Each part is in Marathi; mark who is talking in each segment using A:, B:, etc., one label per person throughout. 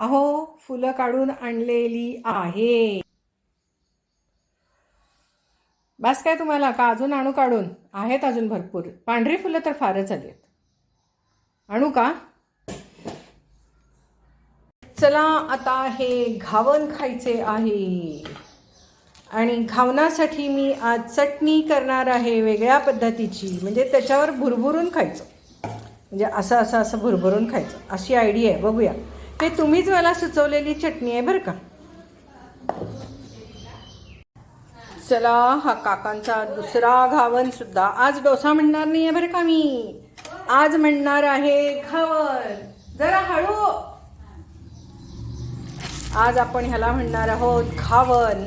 A: अहो फुलं काढून आणलेली आहे. बस काय तुम्हाला? का अजून आणू काढून? आहेत अजून भरपूर. पांढरी फुलं तर फारच आली आहेत आणू का? चला आता हे घावन खायचे आहे. आणि घावनासाठी मी आज चटणी करणार आहे वेगळ्या पद्धतीची. म्हणजे त्याच्यावर भुरभुरून खायचं. म्हणजे असं असं असं भुरभुरून खायचं. अशी आयडिया आहे. बघूया. हे तुम्हीच मला सुचवलेली चटणी आहे बरं का? चला हा काकांचा दुसरा घावन सुद्धा. आज डोसा म्हणणार नाही आहे बरं का मी? आज म्हणणार आहे घावन. जरा हळू. आज आपण ह्याला म्हणणार आहोत घावन.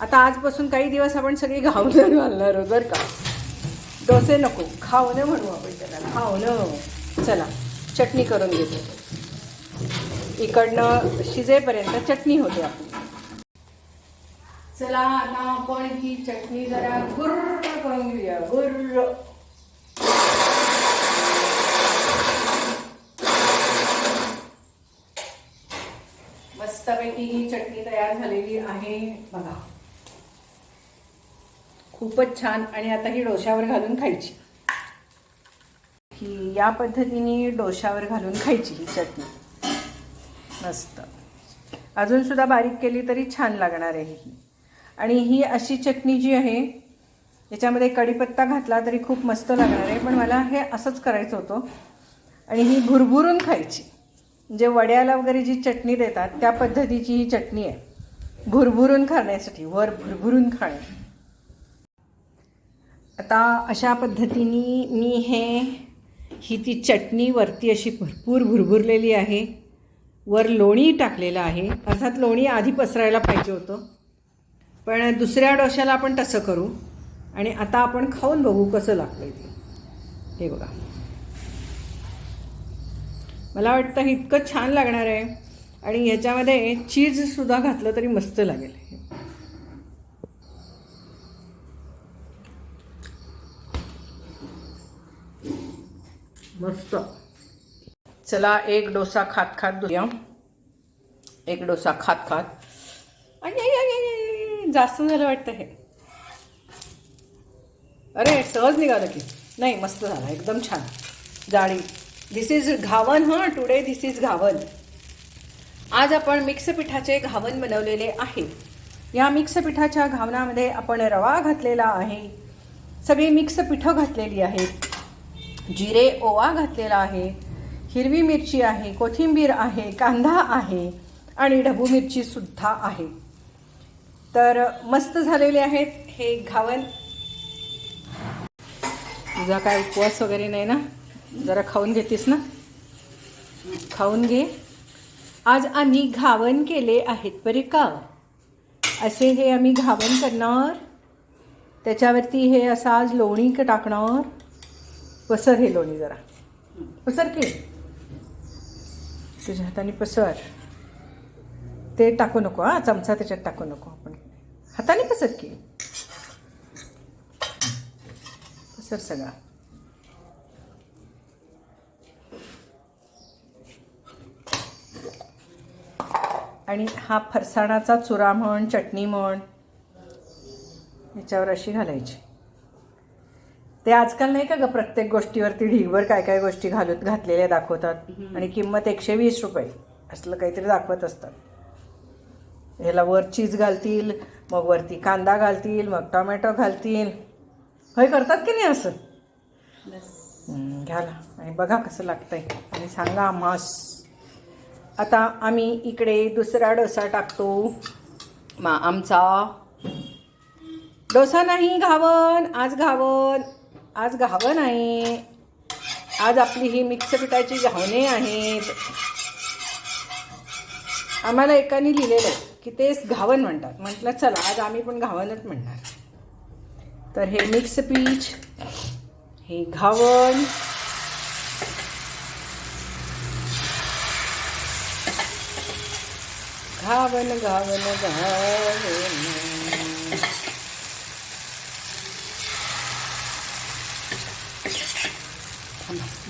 A: आता आजपासून काही दिवस आपण सगळी घावणं घालणार आहोत बरं का? डोसे नको खावणं म्हणू आपण त्याला. खावणं चला चटणी करून घेतो. इकडनं शिजेपर्यंत चटणी होते आपली. चला आता आपण ही चटणी जरा गुर्र करून घेऊया गुर्र. मस्तपैकी ही चटणी तयार झालेली आहे बघा. खूपच छान आणि आता ही डोश्यावर घालून खायची. ही या पद्धतीने डोश्यावर घालून खायची ही चटणी. मस्त अजूनसुद्धा बारीक केली तरी छान लागणार आहे ही. आणि ही अशी चटणी जी आहे याच्यामध्ये कढीपत्ता घातला तरी खूप मस्त लागणार आहे पण मला हे असंच करायचं होतं. आणि ही भुरभुरून खायची. म्हणजे वड्याला वगैरे जी चटणी देतात त्या पद्धतीची ही चटणी आहे. भुरभुरून खाण्यासाठी वर भुरभुरून खाणे. आता अशा पद्धतीने मी हे ही ती चटणी वरती अशी भरपूर भुरभुरलेली आहे. वर लोणी टाकलेलं आहे. अर्थात लोणी आधी पसरायला पाहिजे होतं. पण दुसऱ्या डोश्याला आपण तसं करू. आणि आता आपण खाऊन बघू कसं लागतं ते. हे बघा. मला वाटतं इतकं छान लागणार आहे. आणि ह्याच्यामध्ये चीजसुद्धा घातलं तरी मस्त लागेल. मस्त. चला एक डोसा खात खात दुया एक डोसा खात खात. आणि जास्त झालं वाटतं हे. अरे सहज निघालं की. नाही मस्त झालं एकदम छान. जाळी. दिस इज घावन हां टुडे दिस इज घावन. आज आपण मिक्स पिठाचे घावन बनवलेले आहे. या मिक्स पिठाच्या घावनामध्ये आपण रवा घातलेला आहे. सगळी मिक्स पिठं घातलेली आहेत. जिरे ओवा घातलेला आहे. हिरवी मिरची आहे कोथिंबीर आहे कांदा आहे आणि ढबू मिरचीसुद्धा आहे. तर मस्त झालेले आहेत हे घावन. तुझा काय उपवास वगैरे नाही ना? जरा खाऊन घेतीस ना? खाऊन घे. आज आम्ही घावन केले आहेत बरे का? असे हे आम्ही घावन करणार. त्याच्यावरती हे असं आज लोणी क टाकणार. पसर हे लोणी जरा. पसर की? तुझ्या हाताने पसर. ते टाकू नको हा चमचा त्याच्यात टाकू नको आपण. हाताने पसर की. पसर सगळा. आणि हा फरसाणाचा चुरा म्हण चटणी म्हण याच्यावर अशी घालायची. ते आजकाल नाही का ग प्रत्येक गोष्टीवरती ढीगभर काय काय गोष्टी घालत घातलेल्या दाखवतात. आणि किंमत एकशे वीस रुपये असलं काहीतरी दाखवत असतात. ह्याला वर चीज घालतील मग वरती कांदा घालतील मग टोमॅटो घालतील. होय करतात की नाही असं? घ्या ना. आणि बघा कसं लागतंय. आणि सांगा आम्हास आता आम्ही इकडे दुसरा डोसा टाकतो. मा आमचा. डोसा नाही घावन. आज घावन. आज घावन आहे आज आपली ही मिक्स पिठाची घावणे आहेत. आम्हाला एकाने लिहिलेलं आहे की तेच घावन म्हणतात. म्हटलं चला आज आम्ही पण घावनच म्हणणार. तर हे मिक्स पीठ हे घावन. घावन घावन घावन.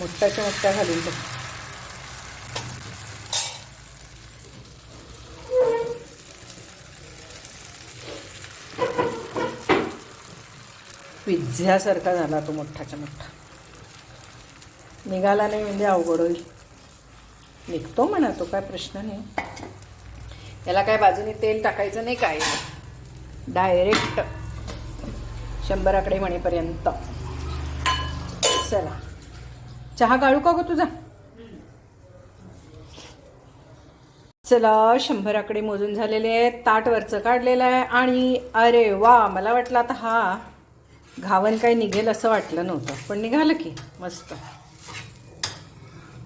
A: मोठा मोठ्या घालून बघ. पिझ्झ्यासारखा झाला तो मोठाच्या मोठा. निघाला नाही म्हणजे अवघड होईल. निघतो म्हणा तो काय प्रश्न नाही. त्याला काय बाजूने तेल टाकायचं नाही काय डायरेक्ट शंभराकडे म्हणेपर्यंत. चला. चहा गाळू का गो तुझा? चला शंभराकडे मोजून झालेले आहेत ताट वरचं काढलेलं आहे आणि अरे वा मला वाटलं आता हा घावन काही निघेल असं वाटलं नव्हतं पण निघालं की मस्त.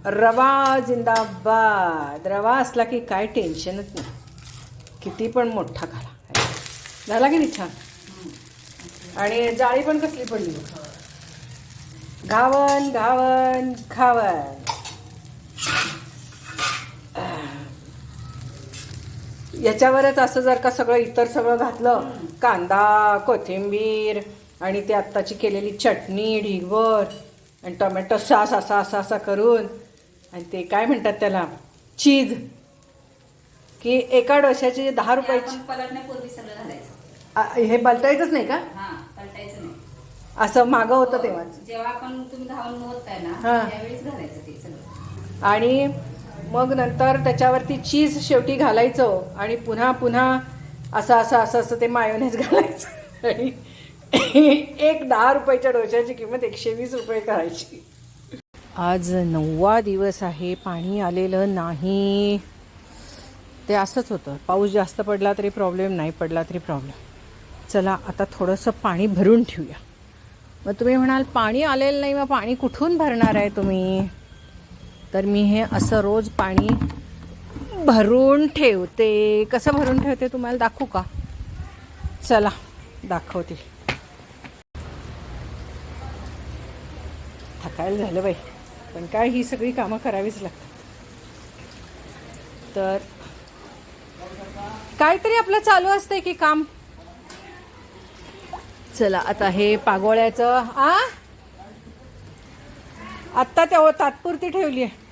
A: रवा जिंदाबाद. रवा असला की काय टेन्शनच नाही. किती पण मोठा घाला. झाला की नाही छान? आणि जाळी पण कसली पडली? घावन घावन घावन याच्यावरच असं जर का सगळं इतर सगळं घातलं कांदा कोथिंबीर आणि ते आत्ताची केलेली चटणी ढिगभर आणि टोमॅटो सास असा असा असा करून आणि ते काय म्हणतात त्याला? चीज. की एका डोश्याची दहा रुपयाची हे बलटायचंच नाही का? असं मागं होतं तेव्हा
B: जेव्हा आपण तुम्ही धावून मोजताय ना
A: हा.
B: त्यावेळेस घालायचं ते सगळं.
A: आणि मग नंतर त्याच्यावरती चीज शेवटी घालायचं आणि पुन्हा पुन्हा असं असं असं असं ते मायोनेज घालायचं. आणि एक दहा रुपयाच्या डोशाची किंमत एकशे वीस रुपये करायची. आज नववा दिवस आहे पाणी आलेलं नाही. ते असंच होतं. पाऊस जास्त पडला तरी प्रॉब्लेम नाही पडला तरी प्रॉब्लेम चला आता थोडंसं पाणी भरून ठेवूया. मग तुम्ही म्हणाल पाणी आलेलं नाही मग पाणी कुठून भरणार आहे तुम्ही? तर मी हे असं रोज पाणी भरून ठेवते. कसं भरून ठेवते तुम्हाला दाखवू का? चला दाखवते. थकायला झालं बाई. पण काय ही सगळी कामं करावीच लागतात. तर काहीतरी आपलं चालू असतंय की काम? चला आता हे पागोळ्याचं आ? आत्ता त्या हो तात्पुरती ठेवली आहे.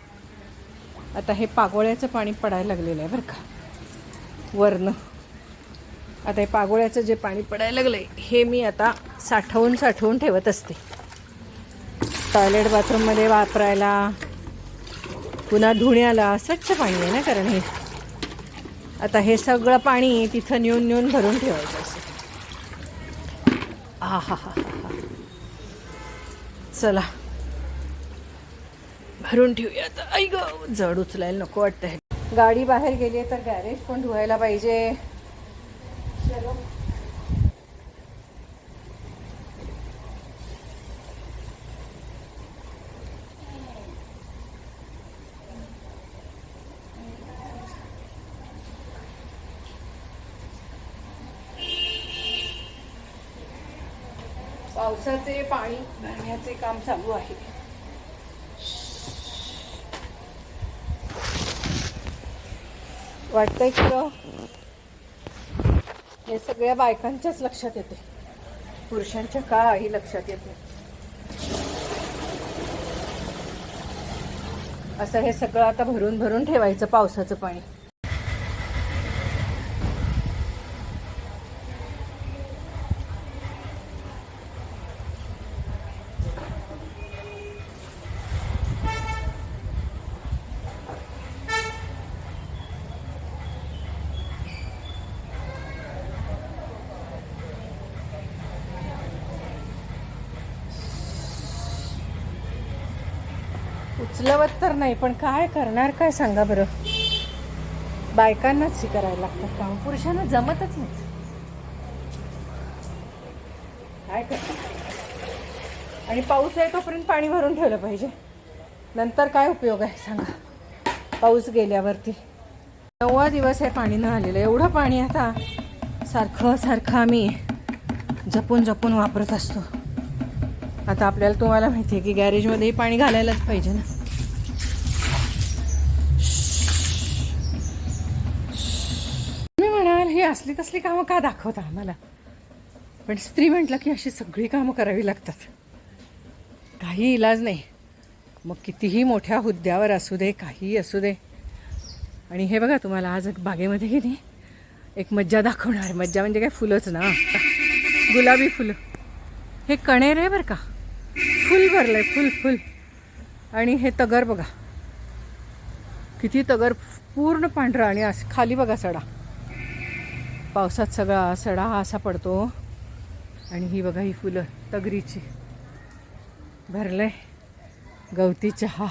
A: आता हे पागोळ्याचं पाणी पडायला लागलेलं आहे बरं का. वरनं. आता हे पागोळ्याचं जे पाणी पडायला लागलं आहे हे मी आता साठवून साठवून ठेवत असते. टॉयलेट बाथरूममध्ये वापरायला पुन्हा धुण्याला स्वच्छ पाणी आहे ना कारण हे. आता हे सगळं पाणी तिथं नेऊन नेऊन भरून ठेवायचं असं हा हा हा हा चला. भरून ठेवूया आता. ऐ ग जड उचलायला नको वाटतंय. गाडी बाहेर गेली तर गॅरेज पण धुवायला पाहिजे चलो पावसाचे पाणी भरण्याचे काम चालू आहे. वाटतंय की हे सगळ्या बायकांच्याच लक्षात येते. पुरुषांच्या काही लक्षात येत नाही. असं हे सगळं आता भरून भरून ठेवायचं पावसाचं पाणी. उचलवत तर नाही पण काय करणार काय सांगा बरं? बायकांनाच हे करायला लागतात काम पुरुषांना जमतच नाही. काय करणार? आणि पाऊस आहे तोपर्यंत पाणी भरून ठेवलं पाहिजे. नंतर काय उपयोग आहे सांगा? पाऊस गेल्यावरती. नववा दिवस आहे पाणी न आलेलं. एवढं पाणी आता सारखं सारखं आम्ही जपून जपून वापरत असतो. आता आपल्याला तुम्हाला माहिती आहे की गॅरेजमध्येही पाणी घालायलाच पाहिजे ना. असली तसली कामं का दाखवता आम्हाला? पण स्त्री म्हटलं की अशी सगळी कामं करावी लागतात. काही इलाज नाही. मग कितीही मोठ्या हुद्द्यावर असू दे काहीही असू दे. आणि हे बघा तुम्हाला आज बागेमध्ये गेली एक मज्जा दाखवणार. मज्जा म्हणजे काय फुलंच ना? गुलाबी फुलं. हे कणेर आहे बरं का? फुल भरलं आहे फुल फुल. आणि हे तगर बघा. किती तगर पूर्ण पांढरा आणि असं खाली बघा सडा. पावसात सगळा सडा हा असा पडतो. आणि ही बघा ही फुलं तगरीची. भरलंय. गवती चहा.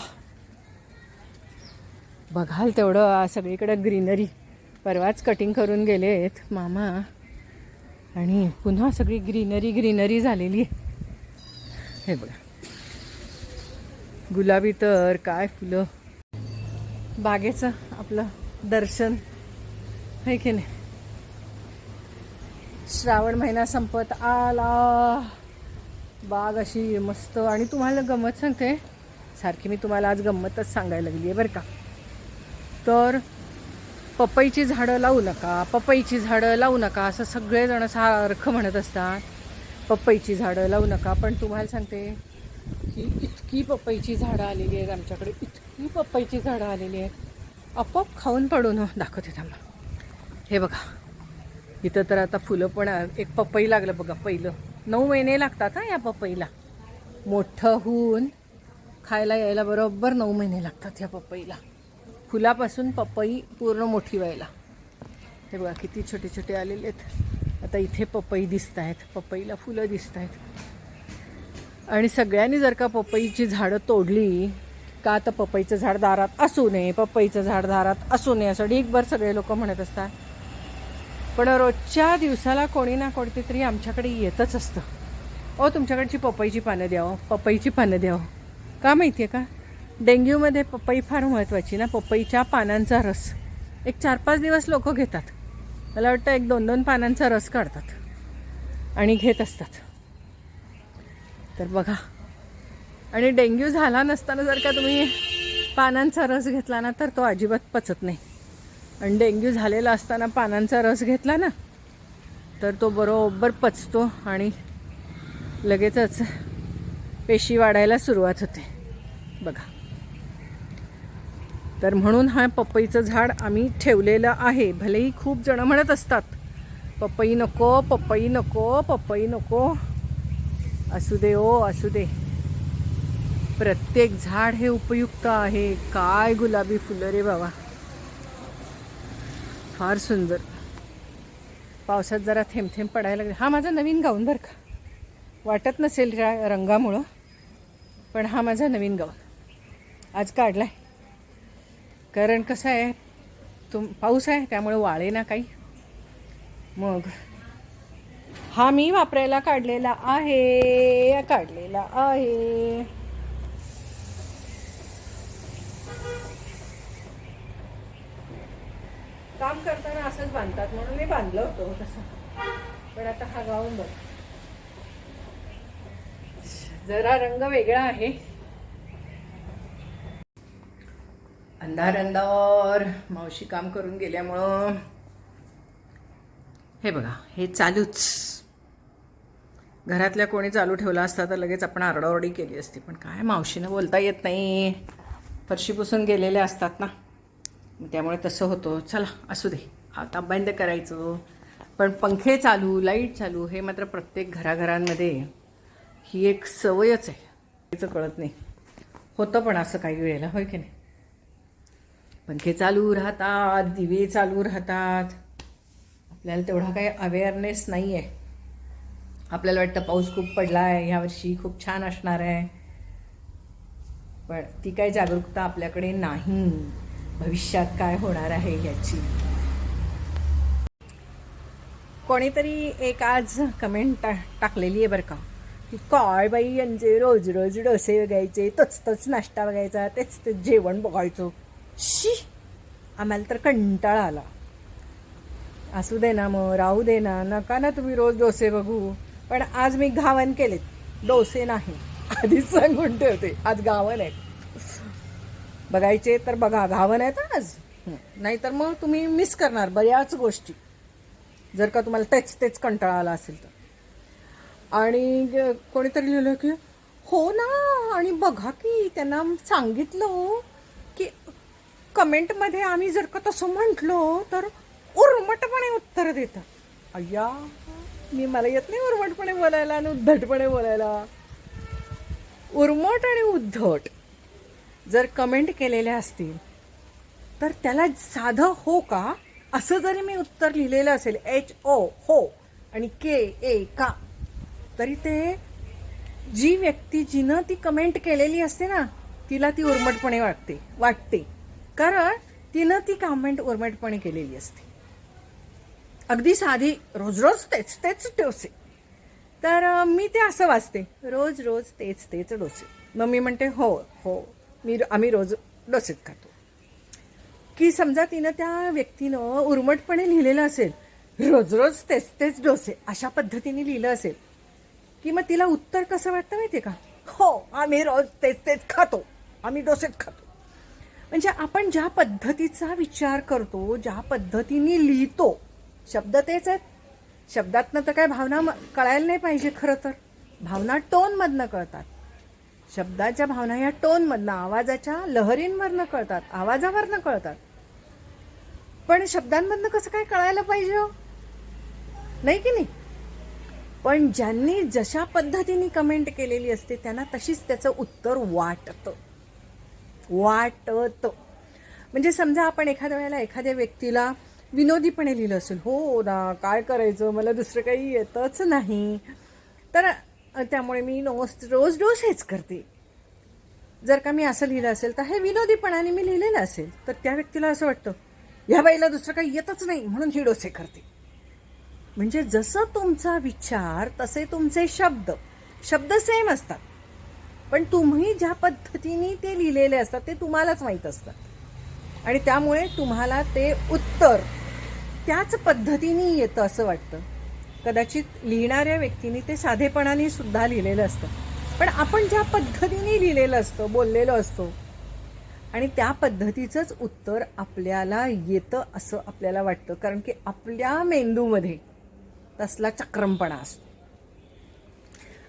A: बघाल तेवढं सगळीकडं सगळीकडे ग्रीनरी. परवाच कटिंग करून गेलेत मामा. आणि पुन्हा सगळी ग्रीनरी ग्रीनरी झालेली. आहे हे बघा. गुलाबी तर काय फुलं. बागेचं आपलं दर्शन. आहे की नाही? श्रावण महिना संपत आला. बाग अशी मस्त आणि तुम्हाला गंमत सांगते. सारखी मी तुम्हाला आज गंमतच सांगायला लागली आहे बरं का. तर पपईची झाडं लावू नका पपईची झाडं लावू नका असं सगळेजण सारखं म्हणत असतात. पपईची झाडं लावू नका पण तुम्हाला सांगते की इतकी पपईची झाडं आलेली आहेत आमच्याकडे इतकी पपईची झाडं आलेली आहेत. आपोआप खाऊन पडून हो, दाखवते थांबा. हे बघा. इथं तर आता फुलं पण आ- एक पपई लागलं बघा पहिलं. नऊ महिने लागतात हा या पपईला. मोठं होऊन खायला यायला बरोबर नऊ महिने लागतात या पपईला. फुलापासून पपई पूर्ण मोठी व्हायला. हे बघा किती छोटे छोटे आलेले आहेत. आता इथे पपई दिसत आहेत पपईला फुलं दिसत आहेत आणि सगळ्यांनी जर का पपईची झाडं तोडली का तर पपईचं झाड दारात असू नये पपईचं झाड दारात असू नये असं ढीकभर सगळे लोक म्हणत असतात पण रोजच्या दिवसाला कोणी ना कोणती तरी आमच्याकडे येतच असतं. ओ तुमच्याकडची पपईची पानं द्यावं पपईची पानं द्यावं का माहिती आहे का? डेंग्यूमध्ये पपई फार महत्त्वाची ना पपईच्या पानांचा रस. एक चार पाच दिवस लोक घेतात. मला वाटतं एक दोन दोन पानांचा रस काढतात आणि घेत असतात. तर बघा. आणि डेंग्यू झाला नसताना जर का तुम्ही पानांचा रस घेतला ना तर तो अजिबात पचत नाही. आणि डेंग्यू झालेला असताना पानांचा रस घेतला ना तर तो बरोबर पचतो आणि लगेचच पेशी वाढायला सुरुवात होते. बघा. तर म्हणून हा पपईचं झाड आम्ही ठेवलेलं आहे. भलेही खूप जण म्हणत असतात पपई नको पपई नको पपई नको. असू दे ओ असू दे. प्रत्येक झाड हे उपयुक्त आहे. काय गुलाबी फुलं रे बाबा. फार सुंदर. पावसात जरा थेंब थेंब पडायला लागले. हा माझा नवीन गाऊन बरं का? वाटत नसेल रंगामुळं पण हा माझा नवीन गाऊन. आज काढला आहे कारण कसं आहे तुम पाऊस आहे त्यामुळे वाळे ना काही. मग हा मी वापरायला काढलेला आहे काढलेला आहे. काम करताना असंच बांधतात. म्हणून मी बांधलं होतं तसं. पण आता हा गाऊन बघ. जरा रंग वेगळा आहे. अंधार अंधार मावशी काम करून गेल्यामुळं हे बघा हे चालूच. घरातल्या कोणी चालू ठेवला असता तर लगेच आपण आरडाओरडी केली असती. पण काय मावशीनं बोलता येत नाही. फरशी पुसून गेलेले असतात ना. त्यामुळे तसं होतं. चला असू दे. आता बंद करायचं. पण पंखे चालू लाइट चालू हे मात्र प्रत्येक घराघरांमध्ये ही एक सवयच आहे. तिचं कळत नाही. होतं पण असं काही वेळेला होय की नाही? पंखे चालू राहतात दिवे चालू राहतात. आपल्याला तेवढा काही अवेअरनेस नाही आहे आपल्याला वाटतं पाऊस खूप पडला आहे ह्यावर्षी खूप छान असणार आहे. पण ती काही जागरूकता आपल्याकडे नाही. भविष्यात काय होणार आहे याची. कोणीतरी एक आज कमेंट टा टाकलेली आहे बरं का. की काय बाई यांचे रोज रोज डोसे बघायचे तच तच नाश्ता बघायचा तेच तेच जेवण बघायचो. शी! आम्हाला तर कंटाळा आला. असू दे ना मग राहू दे ना नका ना तुम्ही रोज डोसे बघू. पण आज मी घावन केलेत. डोसे नाही. आधीच सांगून ठेवते. आज गावन आहेत. बघायचे तर बघा घावन आहेत आज. नाहीतर मग तुम्ही मिस करणार बऱ्याच गोष्टी. जर का तुम्हाला तेच तेच कंटाळा आला असेल तर. आणि कोणीतरी लिहिलं की हो ना आणि बघा की त्यांना सांगितलं हो की कमेंटमध्ये आम्ही जर का तसं म्हटलो तर उर्मटपणे उत्तर देतात. अय्या मी मला येत नाही उर्मटपणे बोलायला आणि उद्धटपणे बोलायला. उर्मट आणि उद्धट. जर कमेंट केलेल्या असतील तर त्याला साधं हो का? असं जरी मी उत्तर लिहिलेलं असेल एच ओ हो आणि के ए का? तरी ते जी व्यक्ती जिनं ती कमेंट केलेली असते ना तिला ती उर्मटपणे वाटते वाटते. कारण तिनं ती कमेंट उर्मटपणे केलेली असते. अगदी साधी रोज रोज तेच तेच डोसे. तर मी ते असं वाचते. रोज रोज तेच तेच डोसे. मग मी म्हणते हो हो. मी आम्ही रोज लसीत खातो. की समजा तिनं त्या व्यक्तीनं उर्मटपणे लिहिलेलं असेल रोज रोज तेच तेच डोसे अशा पद्धतीने लिहिलं असेल की मग तिला उत्तर कसं वाटतं माहिती का? हो आम्ही रोज तेच तेच खातो. आम्ही डोसेच खातो. म्हणजे आपण ज्या पद्धतीचा विचार करतो ज्या पद्धतीने लिहितो शब्द तेच आहेत. शब्दातनं तर काय भावना कळायला नाही पाहिजे खरं तर. भावना टोनमधनं कळतात. शब्दाच्या भावना या टोनमधनं आवाजाच्या लहरींवरनं कळतात आवाजावरनं कळतात. पण शब्दांमधनं कसं काय कळायला पाहिजे हो? नाही की नाही? पण ज्यांनी जशा पद्धतीने कमेंट केलेली असते त्यांना तशीच त्याचं उत्तर वाटतं. वाटत. म्हणजे समजा आपण एखाद्या वेळेला एखाद्या व्यक्तीला विनोदीपणे लिहिलं असेल हो ना काय करायचं? मला दुसरं काही येतच नाही. तर त्यामुळे मी नोस रोज रोज हेच करते. जर का मी असं लिहिलं असेल तर हे विनोदीपणाने मी लिहिलेलं असेल तर त्या व्यक्तीला असं वाटतं ह्या बाईला दुसरं काही येतच नाही म्हणून ही डोसे करते. म्हणजे जसं तुमचा विचार तसे तुमचे शब्द शब्द सेम असतात. पण तुम्ही ज्या पद्धतीने ते लिहिलेले असतात ते तुम्हालाच माहीत असतात. आणि त्यामुळे तुम्हाला ते उत्तर त्याच पद्धतीने येतं असं वाटतं. कदाचित लिहिणाऱ्या व्यक्तीने ते साधेपणाने सुद्धा लिहिलेलं असतं. पण आपण ज्या पद्धतीने लिहिलेलं असतं बोललेलो असतो आणि त्या पद्धतीचंच उत्तर आपल्याला येतं असं आपल्याला वाटतं. कारण की आपल्या मेंदूमध्ये तसला चक्रमपणा असतो.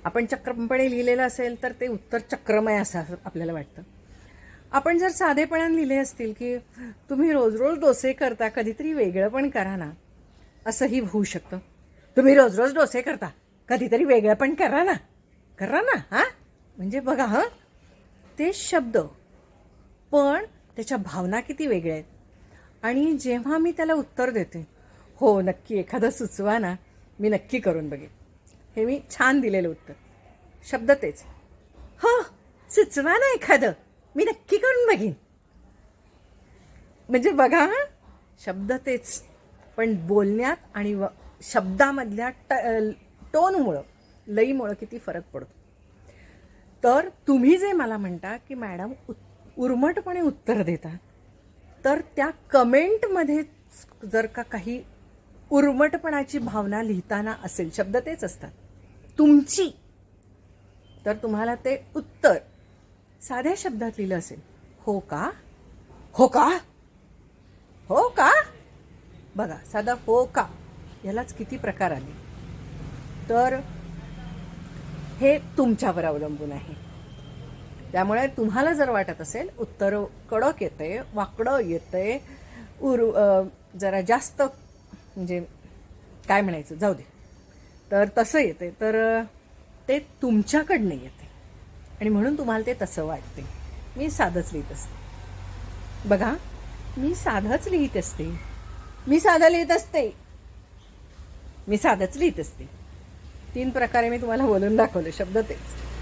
A: आपण चक्रमपणे लिहिलेलं असेल तर ते उत्तर चक्रमय असं आपल्याला वाटतं. आपण जर साधेपणाने लिहिले असतील की तुम्ही रोज रोज डोसे करता कधीतरी वेगळं पण करा ना असंही होऊ शकतं. तुम्ही रोज रोज डोसे करता. कधीतरी वेगळं पण करा ना. करा ना हां? म्हणजे बघा हं? ते शब्द. पण त्याच्या भावना किती वेगळ्या आहेत. आणि जेव्हा मी त्याला उत्तर देते हो नक्की एखादं सुचवा ना मी नक्की करून बघेन. हे मी छान दिलेलं उत्तर. शब्द तेच. हो सुचवा ना एखादं मी नक्की करून बघेन. म्हणजे बघा हां? शब्द तेच. पण बोलण्यात आणि व- शब्दामधल्या ट टोनमुळं लईमुळं किती फरक पडतो. तर तुम्ही जे मला म्हणता की मॅडम उ उर्मटपणे उत्तर देता तर त्या कमेंटमध्ये जर का काही उर्मटपणाची भावना लिहिताना असेल शब्द तेच असतात. तुमची. तर तुम्हाला ते उत्तर साध्या शब्दात लिहिलं असेल. हो का? हो का? हो का? बघा साधा हो का? ह्यालाच किती प्रकार आले? तर हे तुमच्यावर अवलंबून आहे. त्यामुळे तुम्हाला जर वाटत असेल उत्तर कडक येते वाकडं येते उर जरा जास्त म्हणजे काय म्हणायचं जाऊ दे. तर तसं येते तर ते तुमच्याकडनं येते आणि म्हणून तुम्हाला ते तसं वाटते मी साधंच लिहित असते. बघा मी साधंच लिहित असते. मी साधं लिहित असते. मी साधंच लिहित असते. तीन प्रकारे मी तुम्हाला बोलून दाखवले शब्द तेच.